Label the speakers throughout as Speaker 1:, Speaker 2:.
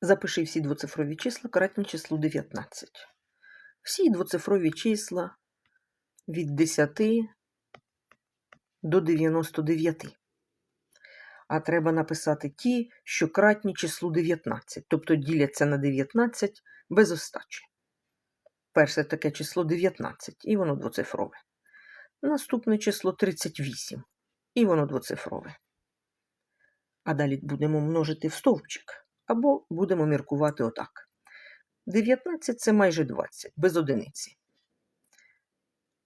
Speaker 1: Запиши всі двоцифрові числа кратні числу 19. Всі двоцифрові числа від 10 до 99. А треба написати ті, що кратні числу 19, тобто діляться на 19 без остачі. Перше таке число 19, і воно двоцифрове. Наступне число 38, і воно двоцифрове. А далі будемо множити в стовпчик, або будемо міркувати отак. 19 це майже 20, без одиниці.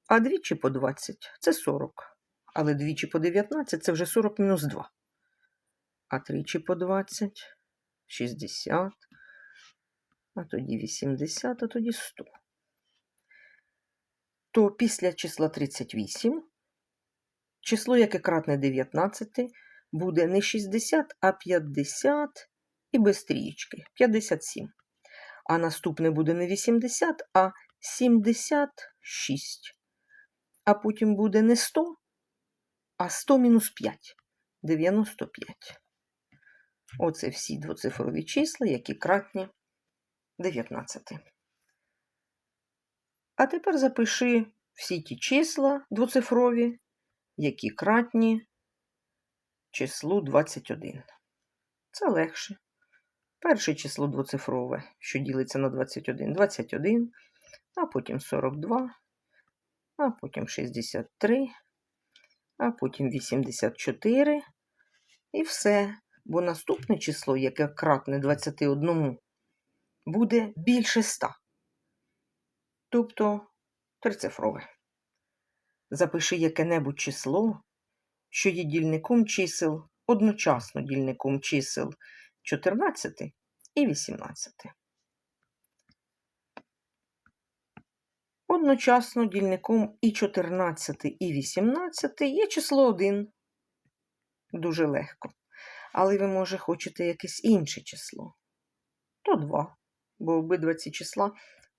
Speaker 1: А двічі по 20 це 40. Але двічі по 19 це вже 40 мінус 2. А тричі по 20 60, а тоді 80, а тоді 100. То після числа 38 число, яке кратне 19, буде не 60, а 50 і без трієчки 57. А наступне буде не 80, а 76. А потім буде не 100, а 100 мінус 5 95. Оце всі двоцифрові числа, які кратні 19. А тепер запиши всі ті числа двоцифрові, які кратні числу 21. Це легше. Перше число двоцифрове, що ділиться на 21, 21, а потім 42, а потім 63, а потім 84 і все. Бо наступне число, яке кратне 21, буде більше 100. Тобто трицифрове. Запиши яке-небудь число, що є дільником чисел, одночасно дільником чисел 14 і 18. Одночасно дільником і 14, і 18 є число 1. Дуже легко. Але ви, може, хочете якесь інше число. То 2, бо обидва ці числа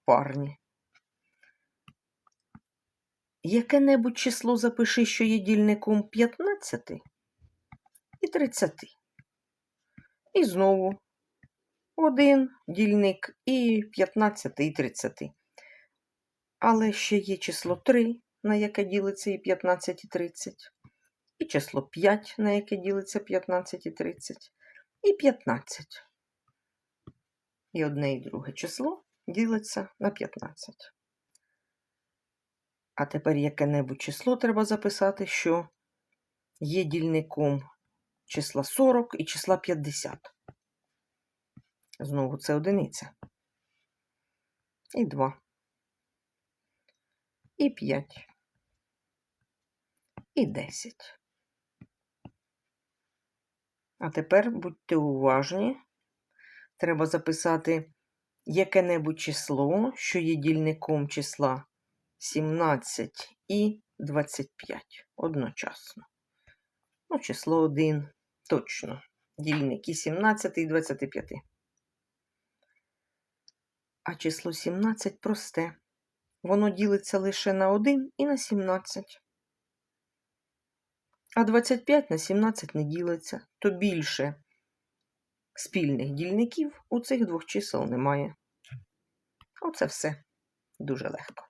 Speaker 1: парні. Яке-небудь число запиши, що є дільником 15 і 30. І знову один дільник і 15 і 30. Але ще є число 3, на яке ділиться і 15 і 30. І число 5, на яке ділиться 15 і 30. І 15. І одне і друге число ділиться на 15. А тепер яке-небудь число треба записати, що є дільником числа 40 і числа 50. Знову це одиниця. І 2. І 5. І 10. А тепер будьте уважні. Треба записати яке-небудь число, що є дільником числа 17 і 25 одночасно. Ну, число 1 точно. Дільник і 17 і 25. А число 17 просте. Воно ділиться лише на 1 і на 17. А 25 на 17 не ділиться, то більше спільних дільників у цих двох чисел немає. Оце все дуже легко.